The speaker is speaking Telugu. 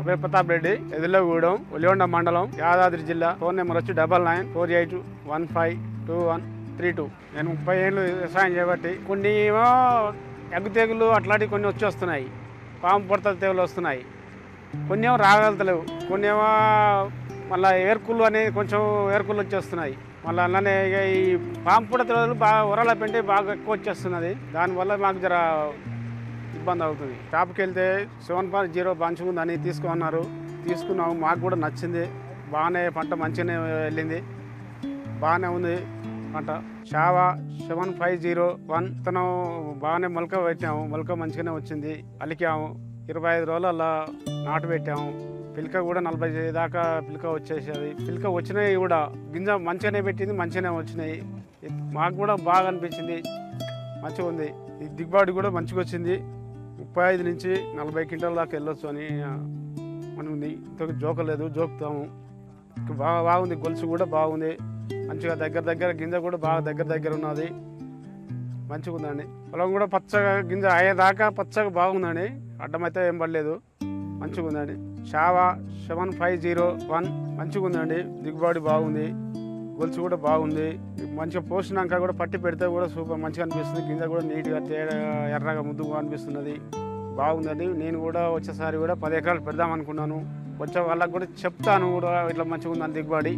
అభయ ప్రతాప్ రెడ్డి ఎదిలగూడెం ఒలిగొండ మండలం యాదాద్రి జిల్లా. ఫోన్ నెంబర్ వచ్చి double nine four eight one five two one three two. నేను ముప్పై ఏళ్ళు వ్యవసాయం చేయబట్టి కొన్ని ఏమో ఎగ్గు తెగులు అట్లాంటివి కొన్ని వచ్చి వస్తున్నాయి. పాము పొడత తెగులు వస్తున్నాయి. కొన్ని ఏమో రాగలుగుతలేవు కొన్ని ఏమో మళ్ళీ ఏర్కులు అనేది కొంచెం ఏర్కులు వచ్చేస్తున్నాయి మళ్ళీ అలానే ఇక ఈ పాము పొడ తెగులు బాగా ఉరల పెంటే బాగా ఎక్కువ వచ్చేస్తున్నది దానివల్ల మాకు జర ఇబ్బంది అవుతుంది. షాప్కి వెళ్తే సెవెన్ పాయింట్ జీరో మంచిగుందని తీసుకున్నారు. తీసుకున్నాము. మాకు కూడా నచ్చింది. బాగానే పంట మంచిగానే వెళ్ళింది. బాగానే ఉంది పంట. షావా సెవెన్ ఫైవ్ జీరో వన్ తను బాగానే మొలక పెట్టాము. మొలక మంచిగానే వచ్చింది. అలికాము. ఇరవై ఐదు రోజులు అలా నాటు పెట్టాము. పిలక కూడా నలభై దాకా పిలక వచ్చేసేది. పిలక వచ్చినాయి కూడా గింజ మంచిగానే పెట్టింది. మంచిగానే వచ్చినాయి. మాకు కూడా బాగా అనిపించింది. మంచిగా ఉంది. ఈ దిగుబడి కూడా మంచిగా వచ్చింది. ముప్పై ఐదు నుంచి నలభై క్వింటల్ దాకా వెళ్ళొచ్చు అని ఆ, మనం ఉంది ఇంతకు జోకలేదు జోకుతాము. బాగా బాగుంది గొలుసు కూడా బాగుంది. మంచిగా దగ్గర దగ్గర గింజ కూడా బాగా దగ్గర దగ్గర ఉన్నది. మంచిగా ఉందండి. పొలం కూడా పచ్చగా గింజ అయ్యేదాకా పచ్చగా బాగుందండి. అడ్డమైతే ఏం పడలేదు. మంచిగా ఉందండి. షావా సెవెన్ ఫైవ్ జీరో వన్ మంచిగా ఉందండి. దిగుబడి బాగుంది. గొలుసు కూడా బాగుంది. మంచిగా పోసినాక కూడా పట్టి పెడితే కూడా సూపర్ మంచిగా అనిపిస్తుంది. గింజ కూడా నీట్గా తేడా ఎర్రగా ముద్దుగా అనిపిస్తున్నది. బాగుందండి. నేను కూడా వచ్చేసారి కూడా పది ఎకరాలు పెడదాం అనుకున్నాను. వచ్చే వాళ్ళకి కూడా చెప్తాను కూడా ఇట్లా మంచిగా ఉందని దిగుబడి.